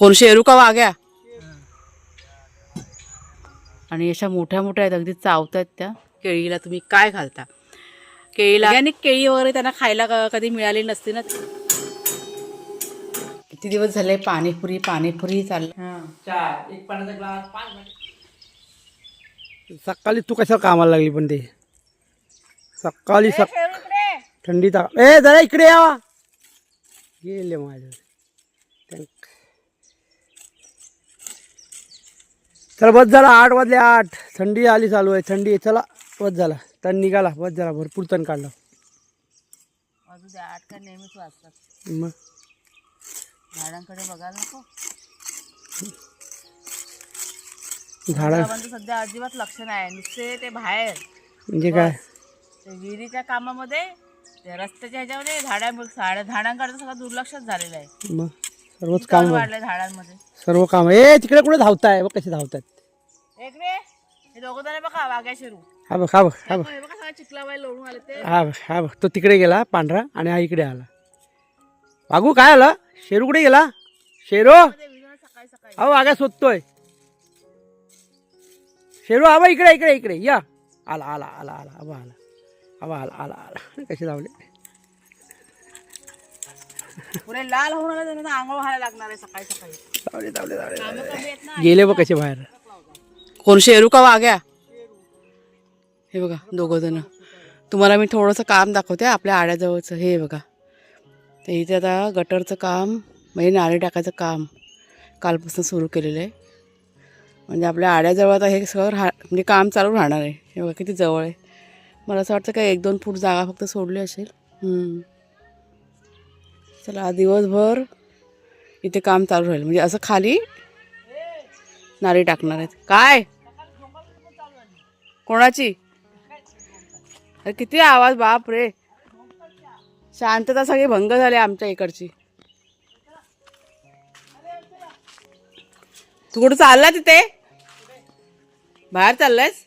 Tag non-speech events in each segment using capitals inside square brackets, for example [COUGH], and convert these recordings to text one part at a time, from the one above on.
कोण? शेरू का वाघ्या? आणि अशा मोठ्या मोठ्या आहेत अगदी चावत आहेत त्या केळीला. तुम्ही काय घालता? केळीला आणि केळी वगैरे त्यांना खायला कधी मिळाली नसती ना किती दिवस झाले पाणीपुरी पाणीपुरी चाललं? चार. एक पाण्याचा ग्लास पाच सकाळी तू कशा कामाला लागली पण ते? सकाळी सक थंडी ता ए जरा इकडे यावा गेले माझ्या चल बस झाला आठ वाजले आठ. थंडी आली चालू आहे थंडी आहे. चला बस झाला. तण निघाला बस झाला भरपूर तण काढला. आठ का नेहमीच वाजतात. मग? झाडांकडे बघायला नको. झाडा? सध्या अजिबात लक्ष नाही. नुसते ते बाहेर. म्हणजे काय? ते विहिरीच्या कामामध्ये ते रस्त्याच्या ह्याच्यामध्ये झाडा झाडा झाडांकडे सगळं दुर्लक्षच झालेलं आहे. मग? सर्वच काम वाढलंय झाडांमध्ये. सर्व काम. ए तिकडे कुठे धावताय? बघ कसे धावतात एक रे हे दोघं जण बघा वाघ्या शिरू. हा बघ हा बघ हा बघ. हे बघा सगळं चिखलाबाई लोळून आले ते. हा बघ हा बघ. तो तिकडे गेला पांढरा आणि हा इकडे आला. वागू काय आला? शेरू कुठे गेला? शेरू? ते विहिरीवर सकाळी सकाळी. अहो आगा शोधतोय. शेरू आबा इकडे इकडे इकडे. या. आला आला आला आला. आबा आला. आबा आला आला आला. [LAUGHS] कसे धावले? पुढे लाल होऊन आले त्यांना आंघोळ व्हायला लागणार आहे सकाळी सकाळी. धावले धावले धावले कामं कमी आहेत ना गेले बघ कसे बाहेर. कोण? शेरू का वाघ्या हे बघा दोघं जण. तुम्हाला मी थोडंसं काम दाखवते आपल्या आड्याजवळचं. हे बघा. ते इथे आता गटरचं काम म्हणजे नाळे टाकायचं काम कालपासून सुरू केलेलं आहे. म्हणजे आपल्या आड्याजवळ आता हे सगळं राहा म्हणजे काम चालू राहणार आहे. हे बघा किती जवळ आहे. मला असं वाटतं काय एक दोन फूट जागा फक्त सोडली असेल. चला दिवसभर इथे काम चालू राहील. म्हणजे असं खाली नारी टाकणार आहेत. काय? कोणाची? अरे किती आवाज बाप रे. शांतता सगळी भंग झाली आमच्या इकडची. तू कुठं चालला तिथे? बाहेर चाललायस?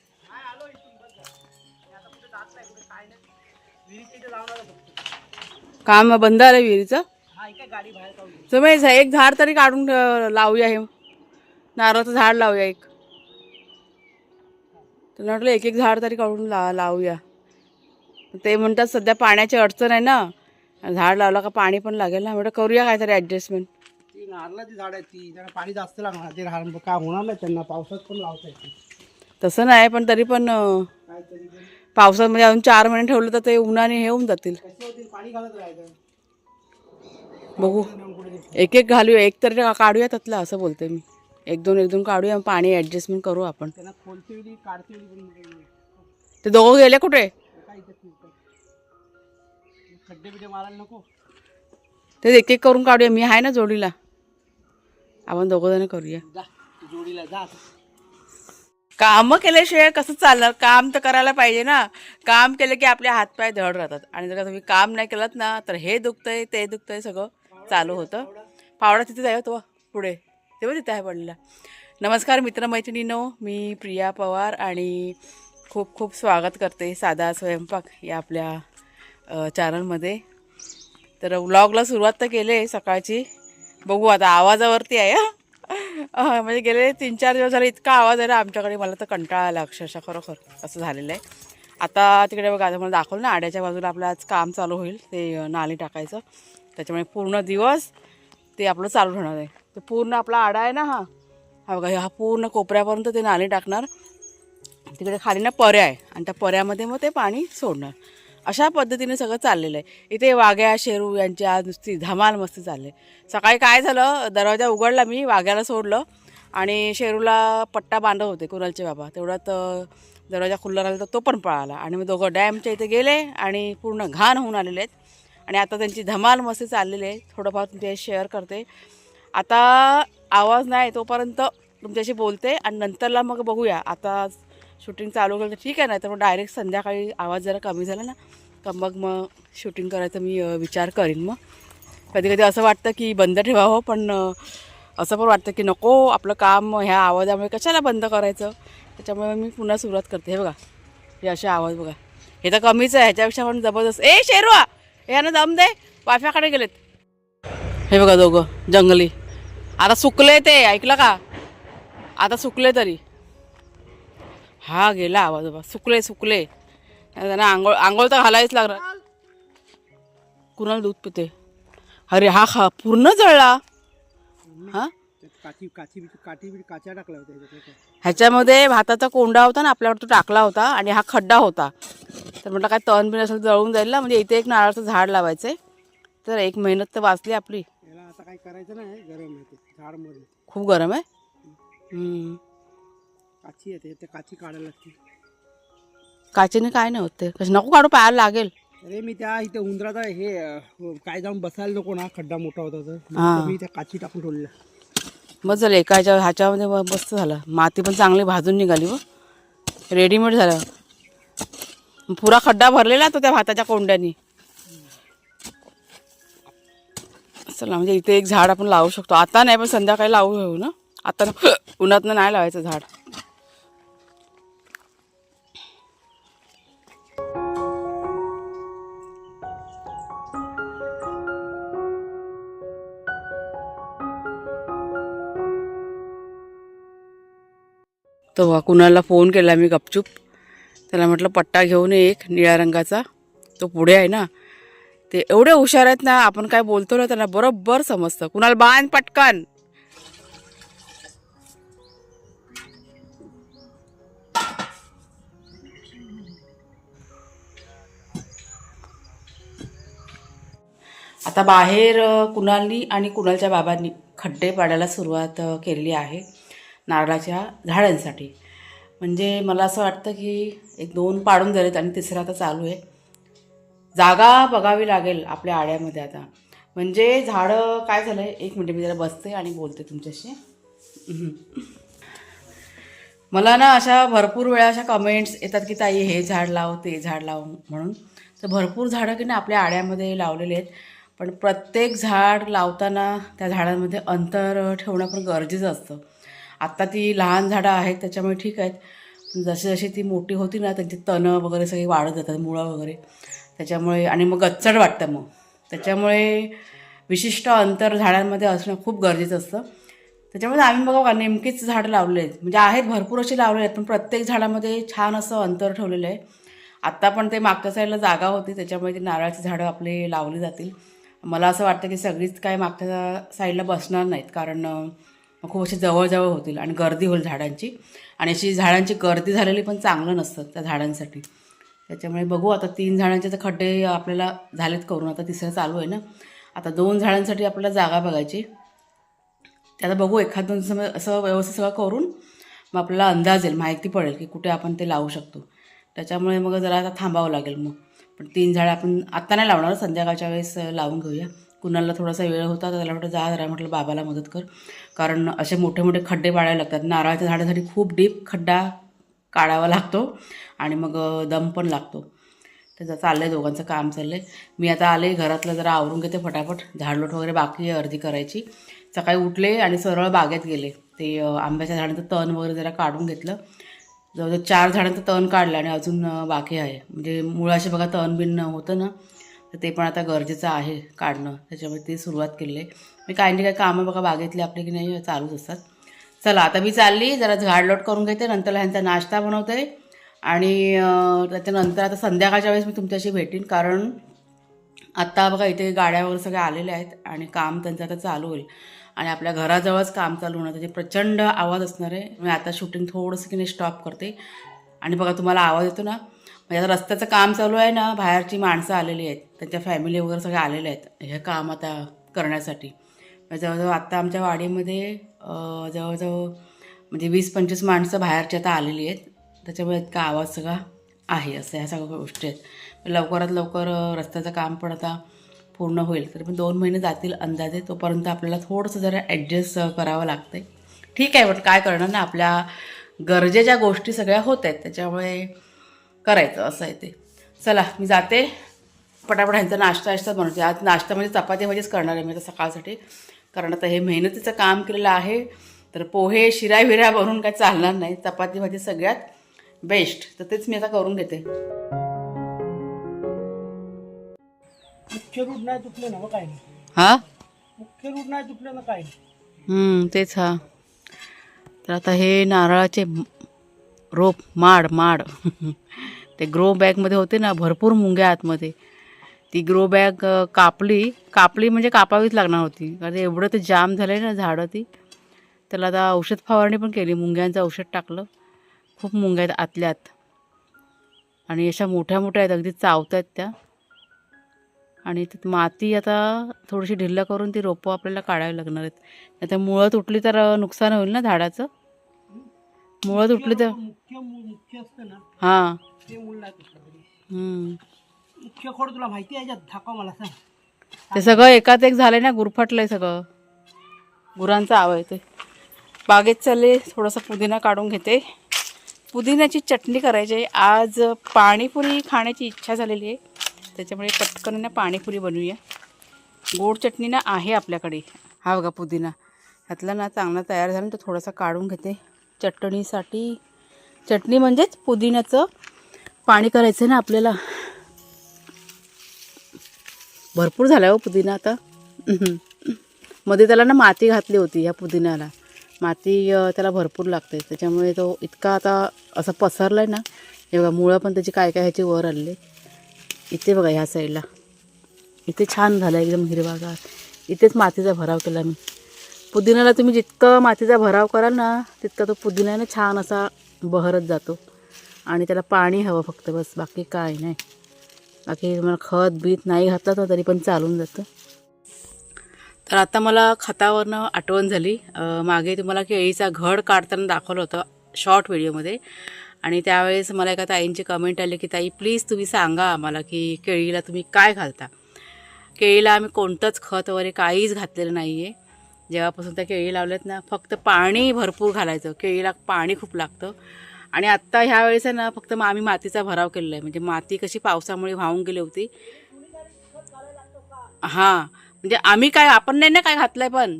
काम बंद आलं विहिरीचं. तुम्ही एक झाड तरी काढून लावूया हे. नारळाचं झाड लावूया एक. तुला म्हटलं एक एक झाड तरी काढून ला लावूया. ते म्हणतात सध्या पाण्याची अडचण आहे ना. झाड लावलं का पाणी पण लागेल ना. म्हटलं करूया काहीतरी ॲडजस्टमेंट ती नारळाची झाड आहे ती. त्यांना पाणी जास्त लागणार. ते राहणार. काय होणार नाही त्यांना. पावसात पण लावता येते. तसं नाही पण तरी पण अं, काहीतरी पण पावसात म्हणजे अजून चार महिने ठेवलं तर ते उन्हाने हे होऊन जातील. होतील? पाणी घालत राहायचं. बघू. एक एक घालूया. एक तरी काढूया त्यातलं असं बोलते मी. एक दोन एक दोन काढूया पाणी ॲडजस्टमेंट करू आपण. ते दोघं गेले कुठे? ते एक एक करून काढूया मी आहे ना जोडीला. आपण दोघं जण करूया. जोडीला जा. काम केल्याशिवाय कसं चालणार? काम तर करायला पाहिजे ना. काम केलं की आपले हातपाय धड राहतात. आणि जर का तुम्ही काम नाही केलं ना तर हे दुखतंय ते दुखतंय सगळं चालू होतं. पावडा तिथे जाय तो पुढे. ते पण आहे पडलेला नमस्कार मित्रमैत्रिणीनो मी प्रिया पवार आणि खूप खूप स्वागत करते साधा स्वयंपाक या आपल्या चॅनलमध्ये तर व्लॉगला सुरुवात तर केली आहे सकाळची. बघू आता आवाजावरती आहे म्हणजे गेले तीन चार दिवस झाले इतका आवाज आहे ना आमच्याकडे मला तर कंटाळा आला अक्षरशः खरोखर असं झालेलं आहे. आता तिकडे बघा आता मला दाखवलं ना आड्याच्या बाजूला आपलं आज काम चालू होईल ते नाली टाकायचं. त्याच्यामुळे पूर्ण दिवस ते आपलं चालू राहणार आहे. ते पूर्ण आपला आडा आहे ना हा. हा बघा हा पूर्ण कोपऱ्यापर्यंत ते नाणे टाकणार. तिकडे खाली ना पर्या आहे. आणि त्या पर्यामध्ये मग ते पाणी सोडणार. अशा पद्धतीने सगळं चाललेलं आहे. इथे वाघ्या शेरू यांची आज नुसती धमाल मस्ती चालली सकाळी काय झालं दरवाजा उघडला मी वाघ्याला सोडलं. आणि शेरूला पट्टा बांधत होते कुणालचे बाबा. तेवढ्यात दरवाजा खुल्ला राहिला तर तो पण पळाला. आणि मग दोघं डॅमच्या इथे गेले आणि पूर्ण घाण होऊन आलेले आहेत. आणि आता त्यांची धमाल मस्ती चाललेली आहे. थोडंफार तुमच्या शेअर करते. आता आवाज नाही तोपर्यंत तुमच्याशी बोलते आणि नंतरला मग बघूया. आता शूटिंग चालू केलं तर ठीक आहे ना तर मग डायरेक्ट संध्याकाळी आवाज जरा कमी झाला ना तर मग मग शूटिंग करायचा मी विचार करीन मग. कधी कधी असं वाटतं की बंद ठेवावं पण असं पण वाटतं की नको आपलं काम ह्या आवाजामुळे कशाला बंद करायचं? त्याच्यामुळे मी पुन्हा सुरुवात करते. हे बघा हे असे आवाज बघा. हे तर कमीच आहे ह्याच्यापेक्षा पण जबरदस्त. ए शेरवा! ह्यानं दम दे. वाफ्याकडे गेलेत. हे बघा दोघं जंगली. आता सुकले ते ऐकलं का? आता सुकले तरी. हा गेला आवाज बाबा सुकले सुकले त्यांना आंघोळ आंघोळ तर घालायच लागणार. कुणाला दूध पिते? अरे हा खा पूर्ण जळला. हा? काची काची काठी काच्या टाकल्या होत्या ह्याच्यामध्ये भाताचा कोंडा होता ना आपल्यावर तो टाकला होता आणि हा खड्डा होता. तर म्हटलं काय तण बिन असेल जळून जाईल ना म्हणजे इथे एक नारळाचं झाड लावायचं तर एक मेहनत तर वाचली आपली. काय करायचं नाही गरम आहे ते झाडमध्ये खूप गरम आहे? हम्म. काची येते ते काची काढायला लागते. काचेने काय नाही होते कसं नको काढू पायाला लागेल. अरे मी त्या इथे उंदराचा हे अं, काय जाऊन बसायला नको ना खड्डा मोठा होता तर. हा. मी त्या काची टाकून ठेवलेल्या बस झालं एका ह्याच्या ह्याच्यामध्ये ब- मस्त झालं. माती पण चांगली भाजून निघाली व रेडीमेड झालं. पुरा खड्डा भरलेला तो त्या भाताच्या कोंड्यानी. चला म्हणजे इथे एक झाड आपण लावू शकतो. आता नाही पण संध्याकाळी लावू घेऊ ना? आता न- [CLEARS THROAT] उन्हातनं नाही लावायचं झाड. तो कुणाला फोन केला मी गपचूप. त्याला म्हटलं पट्टा घेऊन एक निळ्या रंगाचा. तो पुढे आहे ना. ते एवढे हुशार आहेत ना आपण काय बोलतो ना त्यांना बरोबर समजतं. कुणाला बांध पटकन? आता बाहेर कुणालनी आणि कुणालच्या बाबांनी खड्डे पाडायला सुरुवात केलेली आहे नारळाच्या झाडांसाठी. म्हणजे मला असं वाटतं की एक दोन पाडून झालेत आणि तिसरा आता चालू आहे. जागा बघावी लागेल आपल्या आड्यामध्ये आता. म्हणजे झाडं काय झालं आहे एक मिनिट मी जरा बसते आणि बोलते तुमच्याशी. मला ना अशा भरपूर वेळा अशा कमेंट्स येतात की ताई हे झाड लाव ते झाड लाव म्हणून. तर भरपूर झाडं की ना आपल्या आड्यामध्ये लावलेले आहेत. पण प्रत्येक झाड लावताना त्या झाडांमध्ये अंतर ठेवणं पण गरजेचं असतं. आत्ता ती लहान झाडं आहेत त्याच्यामुळे ठीक आहेत. पण जशी जशी ती मोठी होती ना त्यांची तणं वगैरे सगळी वाढत जातात मुळं वगैरे. त्याच्यामुळे आणि मग गच्चड वाटतं मग. त्याच्यामुळे विशिष्ट अंतर झाडांमध्ये असणं खूप गरजेचं असतं. त्याच्यामध्ये आम्ही बघा का नेमकीच झाडं लावले आहेत. म्हणजे आहेत भरपूर अशी लावले आहेत पण प्रत्येक झाडामध्ये छान असं अंतर ठेवलेलं आहे. आत्ता पण ते मागच्या साईडला जागा होती त्याच्यामुळे ते नारळाची झाडं आपले लावली जातील. मला असं वाटतं की सगळीच काय मागच्या साईडला बसणार नाहीत कारण खूप अशी जवळजवळ होतील आणि गर्दी होईल झाडांची. आणि अशी झाडांची गर्दी झालेली पण चांगलं नसतं त्या झाडांसाठी. त्याच्यामुळे बघू आता तीन झाडांचे तर खड्डे आपल्याला झालेत करून. आता तिसरं चालू आहे ना. आता दोन झाडांसाठी आपल्याला जागा बघायची. ते आता बघू एखाद दोन दिवसामध्ये असं व्यवस्थित सगळं करून मग आपल्याला अंदाज येईल माहिती पडेल की कुठे आपण ते लावू शकतो. त्याच्यामुळे मग जरा आता थांबावं लागेल मग. पण तीन झाडं आपण आत्ता नाही लावणार संध्याकाळच्या वेळेस लावून घेऊया. कुणाला थोडासा वेळ होता तर त्याला म्हटलं जा जरा म्हटलं बाबाला मदत कर. कारण असे मोठे मोठे खड्डे पाडायला लागतात. नारळाच्या झाडासाठी खूप डीप खड्डा काढावा लागतो आणि मग दम पण लागतो. त्याचं चाललं आहे दोघांचं काम चाललं आहे मी आता आले घरातलं जरा आवरून घेते फटाफट. झाडलोट वगैरे बाकी आहे अर्धी करायची. सकाळी उठले आणि सरळ बागेत गेले. ते आंब्याच्या झाडांचं तण वगैरे जरा काढून घेतलं. जवळजवळ चार झाडांचं तण काढलं आणि अजून बाकी आहे. म्हणजे मुळाशी बघा तण बिन होतं ना तर ते पण आता गरजेचं आहे काढणं. त्याच्यामुळे ती सुरुवात केली आहे. मी काही नाही काही कामं बघा बागेतली आपले की नाही चालूच असतात. चला आता मी चालली जरा झाडलोट करून घेते नंतर ह्यांचा नाश्ता बनवते. आणि त्याच्यानंतर आता संध्याकाळच्या वेळेस मी तुमच्याशी भेटीन कारण आत्ता बघा इथे गाड्या वगैरे सगळ्या आलेल्या आहेत आणि काम त्यांचं आता चालू होईल. आणि आपल्या घराजवळच काम चालू होणार त्याचे प्रचंड आवाज असणार आहे. मी आता शूटिंग थोडंसं की नाही स्टॉप करते. आणि बघा तुम्हाला आवाज येतो ना? म्हणजे आता रस्त्याचं काम चालू आहे ना बाहेरची माणसं आलेली आहेत. त्यांच्या फॅमिली वगैरे सगळे आलेले आहेत. हे काम आता करण्यासाठी. म्हणजे जवळजवळ आत्ता आमच्या वाडीमध्ये जवळजवळ म्हणजे वीस पंचवीस माणसं बाहेरची आता आलेली आहेत. त्याच्यामुळे इतका आवाज सगळा आहे असं ह्या सगळ्या गोष्टी आहेत. लवकरात लवकर रस्त्याचं काम पण आता पूर्ण होईल. तर पण दोन महिने जातील अंदाजे. तोपर्यंत आपल्याला थोडंसं जरा ॲडजस्ट करावं लागतं ठीक आहे पण काय करणार ना आपल्या गरजेच्या गोष्टी सगळ्या होत आहेत त्याच्यामुळे करायचं असं आहे ते. चला मी जाते. पटापट ह्यांचा नाश्ता नाश्ता बनवते. आज नाश्ता म्हणजे चपाती भाजीच करणार आहे मी आता सकाळसाठी. कारण आता हे मेहनतीचं काम केलेलं आहे तर पोहे शिरा विरा बनवून काय चालणार नाही. चपाती भाजी सगळ्यात बेस्ट तर तेच मी आता करून घेते. मुख्य रूट नाही तुटले ना काय? हां? मुख्य रूट नाही तुटले ना काय? नाही हम्म, तेच हा. तर आता हे नारळाचे रोप माड माड. [LAUGHS] ते ग्रो बॅगमध्ये होते ना भरपूर मुंग्या आतमध्ये. ती ग्रो बॅग कापली. कापली म्हणजे कापावीच लागणार होती. कारण एवढं ते जाम झालं ना झाडं ती. त्याला आता औषध फवारणी पण केली. मुंग्यांचं औषध टाकलं. खूप मुंग्या आहेत आतल्यात. आणि अशा मोठ्या मोठ्या आहेत. अगदी चावत आहेत त्या. आणि त्यात माती आता थोडीशी ढिल्ल करून ती रोपं आपल्याला काढावी लागणार आहेत. आता मुळं तुटली तर नुकसान होईल ना झाडाचं? मुळं तुटली तर हां. ते खोड तुला माहिती आहे दाखव मला सांग. ते सगळं एकात एक झालंय ना गुरफटलंय सगळं. गुरांचं आव आहे ते. बागेत चालले थोडासा पुदिना काढून घेते. पुदिन्याची चटणी करायची आहे. आज पाणीपुरी खाण्याची इच्छा झालेली आहे. त्याच्यामुळे पटकन ना पाणीपुरी बनवूया. गोड चटणी ना आहे आपल्याकडे. हा बघा पुदिना. ह्यातला ना चांगला तयार झाला तो थोडासा काढून घेते. चटणीसाठी चटणी म्हणजेच पुदिन्याचं पाणी करायचं आहे ना आपल्याला. भरपूर झाला हो पुदिना आता. मध्ये त्याला ना माती घातली होती ह्या पुदिन्याला. माती त्याला भरपूर लागते त्याच्यामुळे तो इतका आता असा पसरला आहे ना हे बघा मुळं पण त्याची काय काय ह्याची वर आले इथे बघा ह्या साईडला. इथे छान झालं एकदम हिरवागार इथेच मातीचा भराव केला मी. पुदिन्याला तुम्ही जितकं मातीचा भराव कराल ना तितका तो पुदिना ना छान असा बहरत जातो. आणि त्याला पाणी हवं फक्त बस बाकी काय नाही. बाकी तुम्हाला खत बीत नाही घातलं तर तरी पण चालून जातं. तर आता मला खतावरनं आठवण झाली. मागे तुम्हाला केळीचा घड काढताना दाखवलं होतं शॉर्ट व्हिडिओमध्ये आणि त्यावेळेस मला एका ताईंची कमेंट आली की ताई प्लीज तुम्ही सांगा आम्हाला की केळीला तुम्ही काय घालता? केळीला आम्ही कोणतंच खत वगैरे काहीच घातलेलं नाही आहे जेव्हापासून त्या केळी लावल्यात ना फक्त पाणी भरपूर घालायचं. केळीला पाणी खूप लागतं. आणि आत्ता ह्या वेळेस आहे ना फक्त मग आम्ही मातीचा भराव केलेला आहे. म्हणजे माती कशी पावसामुळे वाहून गेली होती. हां म्हणजे आम्ही काय आपण नाही ना काय घातलंय पण.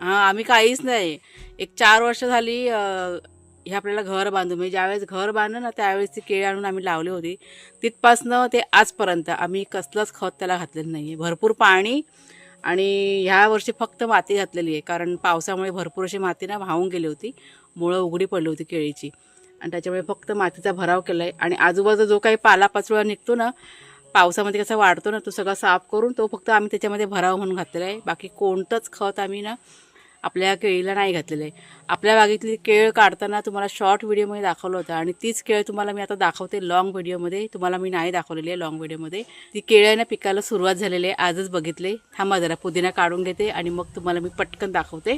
हां आम्ही काहीच नाही. एक चार वर्ष झाली हे आपल्याला घर बांधू म्हणजे ज्यावेळेस घर बांधलं ना त्यावेळेस ती केळी आणून आम्ही लावली होती. तिथपासनं ते आजपर्यंत आम्ही कसलंच खत त्याला घातलेलं नाही आहे भरपूर पाणी आणि ह्या वर्षी फक्त माती घातलेली आहे. कारण पावसामुळे भरपूर अशी माती ना वाहून गेली होती. मुळं उघडी पडली होती केळीची. आणि त्याच्यामुळे फक्त मातीचा भराव केला आहे आणि आजूबाजू जो काही पालापाचोळा निघतो ना पावसामध्ये कसा वाढतो ना तो सगळा साफ करून तो फक्त आम्ही त्याच्यामध्ये भराव म्हणून घातलेला आहे बाकी कोणतंच खत आम्ही ना आपल्या केळीला नाही घातलेलं आहे आपल्या बागेतली केळ काढताना तुम्हाला शॉर्ट व्हिडिओमध्ये दाखवलं होतं आणि तीच केळ तुम्हाला मी आता दाखवते लॉंग व्हिडिओमध्ये तुम्हाला मी नाही दाखवलेली आहे लॉंग व्हिडिओमध्ये ती केळ्यानं पिकायला सुरुवात झालेली आहे. आजच बघितले. थांबा जरा पुदिना काढून घेते आणि मग तुम्हाला मी पटकन दाखवते.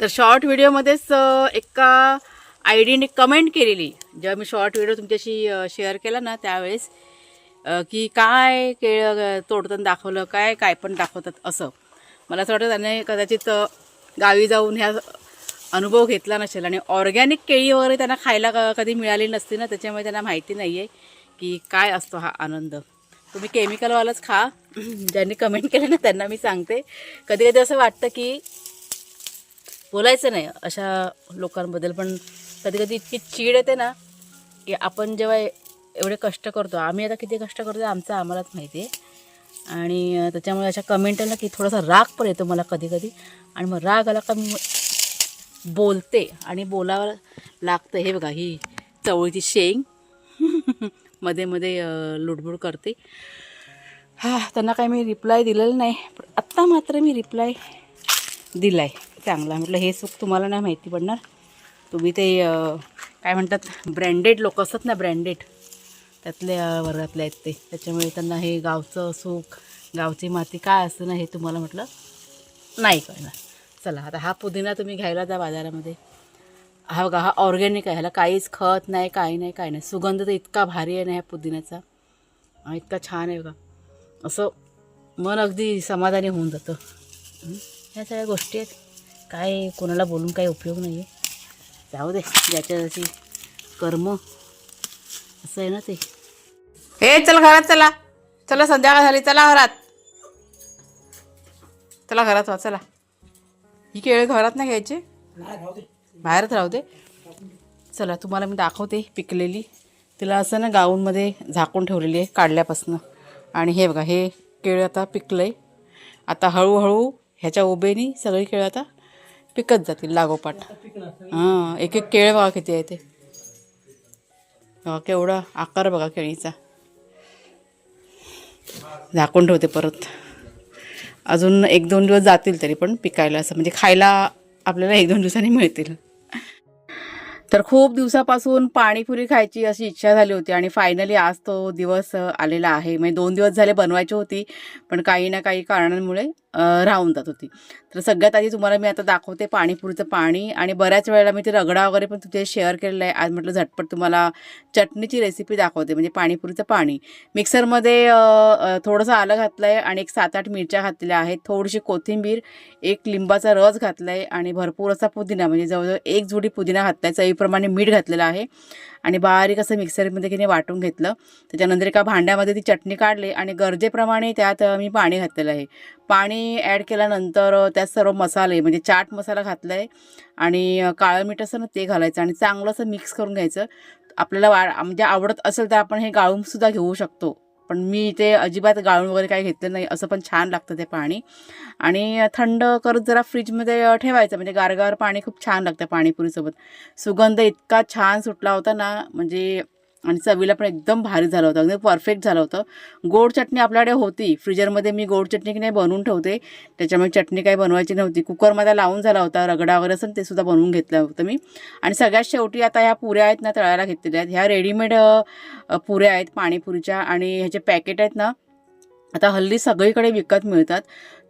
तर शॉर्ट व्हिडिओमध्येच एका आय डीने कमेंट केलेली. जेव्हा मी शॉर्ट व्हिडिओ तुमच्याशी शेअर केला ना त्यावेळेस की काय केळ तोडताना दाखवलं काय काय पण दाखवतात असं. मला असं वाटतं त्याने कदाचित गावी जाऊन ह्या अनुभव घेतला नसेल. आणि ऑर्गॅनिक केळी वगैरे त्यांना खायला क- कधी मिळाली नसती ना त्याच्यामुळे त्यांना माहिती नाही आहे की काय असतो हा आनंद. तुम्ही केमिकलवालाच खा. ज्यांनी कमेंट केलं ना त्यांना मी सांगते. कधी कधी असं वाटतं की बोलायचं नाही. अशा लोकांबद्दल पण कधी कधी इतकी चीड येते ना की आपण जेव्हा एवढे कष्ट करतो आम्ही आता किती कष्ट करतो आमचं आम्हालाच माहिती आहे. आणि त्याच्यामुळे अशा कमेंट आला की थोडासा राग पण येतो मला कधी कधी आणि मग राग आला का मी बोलते आणि बोलावं लागतं. हे बघा ही चवळीची शेंग. [LAUGHS] मध्ये मध्ये लुडबुड करते. हा त्यांना काही मी रिप्लाय दिलेलं नाही. आत्ता मात्र मी रिप्लाय दिला आहे चांगला म्हटलं हे सुख तुम्हाला नाही माहिती पडणार. तुम्ही ते काय म्हणतात ब्रँडेड लोक असतात ना ब्रँडेड त्यातल्या वर्गातले आहेत ते. त्याच्यामुळे त्यांना हे गावचं सुख गावची माती काय असतं ना हे तुम्हाला म्हटलं नाही कळणार. चला आता हा पुदिना तुम्ही घ्यायला जा बाजारामध्ये. हा बघा हा ऑर्गॅनिक आहे. ह्याला काहीच खत नाही काही नाही काही नाही. सुगंध तर इतका भारी आहे ना ह्या पुदिन्याचा. इतका छान आहे बघा. असं मन अगदी समाधानी होऊन जातं. ह्या सगळ्या गोष्टी आहेत. काय कोणाला बोलून काही उपयोग नाही आहे जाऊ दे ज्याच्या कर्म असं आहे ना ते. हे चल घरात चला. चला संध्याकाळ झाली चला घरात. चला घरात वा चला. ही केळ घरात नाही घ्यायची? बाहेरच राहू दे. चला तुम्हाला मी दाखवते पिकलेली. तिला असं ना गाऊनमध्ये झाकून ठेवलेली आहे काढल्यापासनं. आणि हे बघा हे केळं आता पिकलं आहे आता हळूहळू ह्याच्या उभेनी सगळी केळं आता पिकत जातील लागोपाठ. हां एक एक केळ बघा किती आहे ते. केवढा आकार बघा केळीचा. झाकून ठेवते परत. अजून एक दोन दिवस जातील तरी पण पिकायला असं म्हणजे खायला आपल्याला एक दोन दिवसांनी मिळतील. तर खूप दिवसापासून पाणीपुरी खायची अशी इच्छा झाली होती आणि फायनली आज तो दिवस आलेला आहे. म्हणजे दोन दिवस झाले बनवायची होती पण काही ना काही कारणांमुळे राहून जात होती. तर सगळ्यात आधी तुम्हाला मी आता दाखवते पाणीपुरीचं पाणी आणि बऱ्याच वेळेला मी ते रगडा वगैरे पण तुझे शेअर केलेलं आहे. आज म्हटलं झटपट तुम्हाला चटणीची रेसिपी दाखवते म्हणजे पाणीपुरीचं पाणी. मिक्सरमध्ये थोडंसं आलं घातलं आहे आणि एक सात आठ मिरच्या घातलेल्या आहेत. थोडीशी कोथिंबीर एक लिंबाचा रस घातला आहे आणि भरपूर असा पुदिना म्हणजे जवळजवळ एक जुडी पुदिना घातला आहे चवीप्रमाणे मीठ घातलेलं आहे. आणि बारीक असं मिक्सरमध्ये की वाटून घेतलं. त्याच्यानंतर एका भांड्यामध्ये ती चटणी काढली आणि गरजेप्रमाणे त्यात मी पाणी घातलेलं आहे. पाणी ॲड केल्यानंतर त्यात सर्व मसाले म्हणजे चाट मसाला घातला आहे आणि काळं मीठ असं ना ते घालायचं आणि चांगलं असं मिक्स करून घ्यायचं. आपल्याला वा म्हणजे आवडत असेल तर आपण हे गाळूनसुद्धा घेऊ शकतो. पण मी ते अजिबात गाळून वगैरे काही घेतलं नाही. असं पण छान लागतं ते पाणी. आणि थंड करत जरा फ्रीजमध्ये ठेवायचं. म्हणजे गारगार पाणी खूप छान लागतं पाणीपुरीसोबत. सुगंध इतका छान सुटला होता ना म्हणजे आणि चवीला पण एकदम भारी झालं होतं. अगदी परफेक्ट झालं होतं. गोड चटणी आपल्याकडे होती. फ्रीजरमध्ये मी गोड चटणी की नाही बनवून ठेवते. त्याच्यामुळे चटणी काही बनवायची नव्हती. कुकरमध्ये लावून झाला होता. रगडा वगैरे असं ते सुद्धा बनवून घेतलं होतं मी. आणि सगळ्यात शेवटी आता ह्या पुऱ्या आहेत ना तळायला घेतलेल्या आहेत. ह्या रेडीमेड पुऱ्या आहेत पाणीपुरीच्या. आणि ह्याचे पॅकेट आहेत ना आता हल्ली सगळीकडे विकत मिळतात.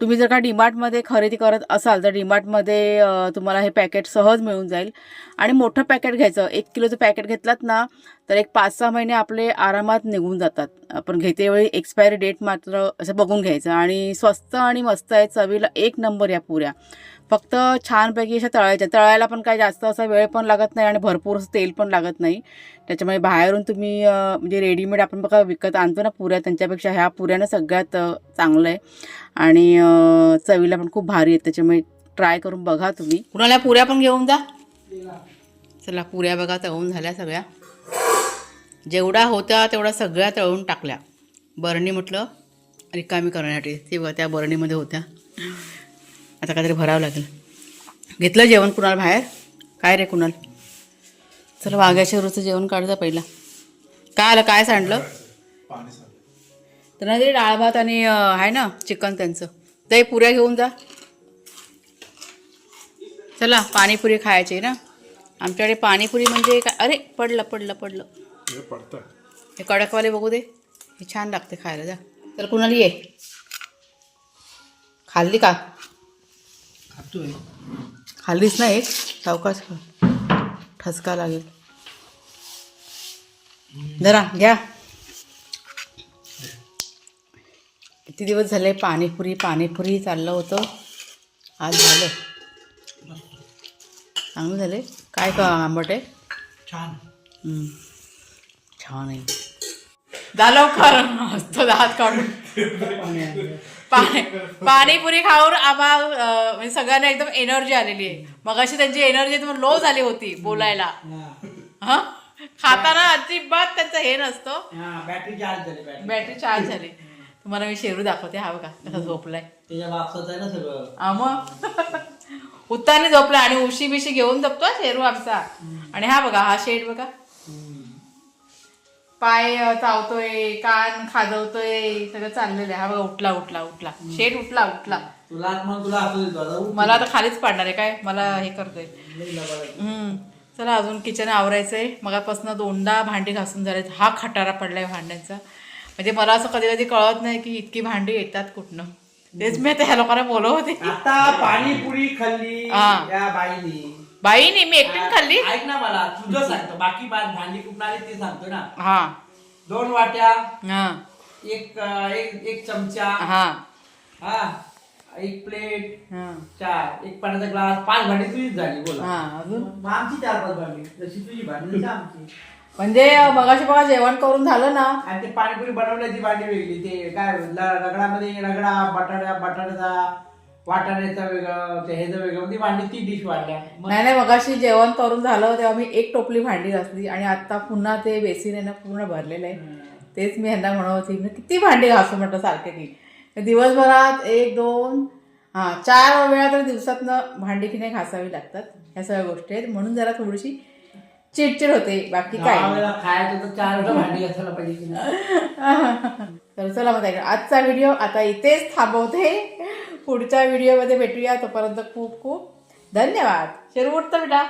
तुम्ही जर का डीमार्टमध्ये खरेदी करत असाल तर डीमार्टमध्ये तुम्हाला हे पॅकेट सहज मिळून जाईल. आणि मोठं पॅकेट घ्यायचं एक किलोचं पॅकेट घेतलात ना तर एक पाच सहा महिने आपले आरामात निघून जातात. आपण घेते वेळी एक्सपायरी डेट मात्र असं बघून घ्यायचं. आणि स्वस्त आणि मस्त आहे चवीला एक नंबर या पुऱ्या. फक्त छानपैकी अशा तळायच्या. तळायला पण काही जास्त असा वेळ पण लागत नाही आणि भरपूर असं तेल पण लागत नाही. त्याच्यामुळे बाहेरून तुम्ही म्हणजे रेडीमेड आपण बघा विकत आणतो ना पुऱ्या त्यांच्यापेक्षा ह्या पुऱ्यानं सगळ्यात चांगलं आहे. आणि चवीला पण खूप भारी आहेत. त्याच्यामुळे ट्राय करून बघा तुम्ही. कुणाला पुऱ्या पण घेऊन जा. चला पुऱ्या बघा तळून झाल्या सगळ्या. जेवढा होत्या तेवढ्या सगळ्या तळून टाकल्या. बरणी म्हटलं रिकामी करण्यासाठी. ते बघा त्या बरणीमध्ये होत्या. आता काहीतरी भरावं लागेल. घेतलं जेवण कुणाल बाहेर? काय रे कुणाल? चला वाघ्याच्या रोजचं जेवण काढजा पहिला. काय आलं काय सांडलं. तर नाही डाळ भात आणि आहे ना चिकन त्यांचं. ते पुऱ्या घेऊन जा. चला पाणीपुरी खायची ना. आमच्याकडे पाणीपुरी म्हणजे काय? अरे पडलं पडलं पडलं. हे कडकवाले बघू दे. हे छान लागते खायला जा. तर कुणाला ये? खाल्ली का? खाल्लीच ना एक. सावकाश खा. ठसका लागेल. जरा घ्या. किती दिवस झाले? पाणीपुरी पाणीपुरी चाललं होतं. आज झालं. चांगलं झाले. काय का आंबट आहे? छान. छान आहे. झालं खरं मस्त दात काढून. पाणी पाणीपुरी खाऊन आम्हा म्हणजे सगळ्यांना एकदम एनर्जी आलेली आहे. मग अशी त्यांची एनर्जी एकदम लो झाली होती बोलायला. हा? खाताना अजिबात त्यांचं हे नसतं. बॅटरी चार्ज झाली बॅटरी. बॅटरी चार्ज झाली. तुम्हाला मी शेरू दाखवते हा बघा कसा झोपलाय. त्याच्या बापसाच आहे ना सगळं. हा मग. [LAUGHS] उत्ताने झोपला आणि उशी बिशी घेऊन झोपतो हा शेरू आमचा. आणि हा बघा हा शेड बघा. पाय चावतोय कान खाजवतोय सगळं चाललेलं आहे. हा बघा उठला उठला उठला. शेड उठला उठला. तुला मग तुला. मला आता खालीच पाडणार आहे काय? मला हे करतोय. हम्म. चला अजून किचन आवरायचंय. मगापासून दोनदा भांडी घासून झालेत. हा खटारा पडलाय भांड्यांचा. म्हणजे मला असं कधी कधी कळत नाही की इतकी भांडी येतात कुठनं. तेच मी आता ह्या लोकांना बोलव होते. आता पाणीपुरी खाल्ली हा. या बाईनी. बाईनी मी एकटीन खाल्ली? ऐक ना मला तुझं सांगतो बाकी बा- भांडी कुठून आली ते सांगतो ना. हा. दोन वाट्या हा. एक अं, एक एक चमचा हा. हा एक प्लेट हा. चार एक पाण्याचा ग्लास पाच भांडी तुझीच झाली बोला. हा अजून? मग आमची चार पाच भांडी जशी तुझी भांडी तशी आमची. म्हणजे मगाशी बघा जेवण करून झालं ना. आणि ते पाणीपुरी बनवण्याची भांडी वेगळी ते काय ल- रगडामध्ये रगडा बटाट्या बटाट्याचा वाटाण्याचा वेगळं ते ह्याचं वेगळं ती भांडी ती डिश वाढल्या. मग नाही नाही मगाशी जेवण करून झालं तेव्हा मी एक टोपली भांडी घासली आणि आता पुन्हा ते बेसिन आहे ना पूर्ण भरलेलं आहे. तेच मी ह्यांना म्हणत होती मी किती भांडी घासू? म्हटलं सारखे की दिवसभरात एक दोन हां चार वेळा तर दिवसातनं भांडी की नाही घासावी लागतात ह्या सगळ्या गोष्टी आहेत. म्हणून जरा थोडीशी चिडचिड होते बाकी काय? खायचं तर चार भांडी पाहिजे [LAUGHS] तर चला मग. आजचा व्हिडिओ आता इथेच थांबवते. पुढच्या व्हिडिओमध्ये भेटूया. तोपर्यंत खूप खूप धन्यवाद. शेरू उठतं बेटा.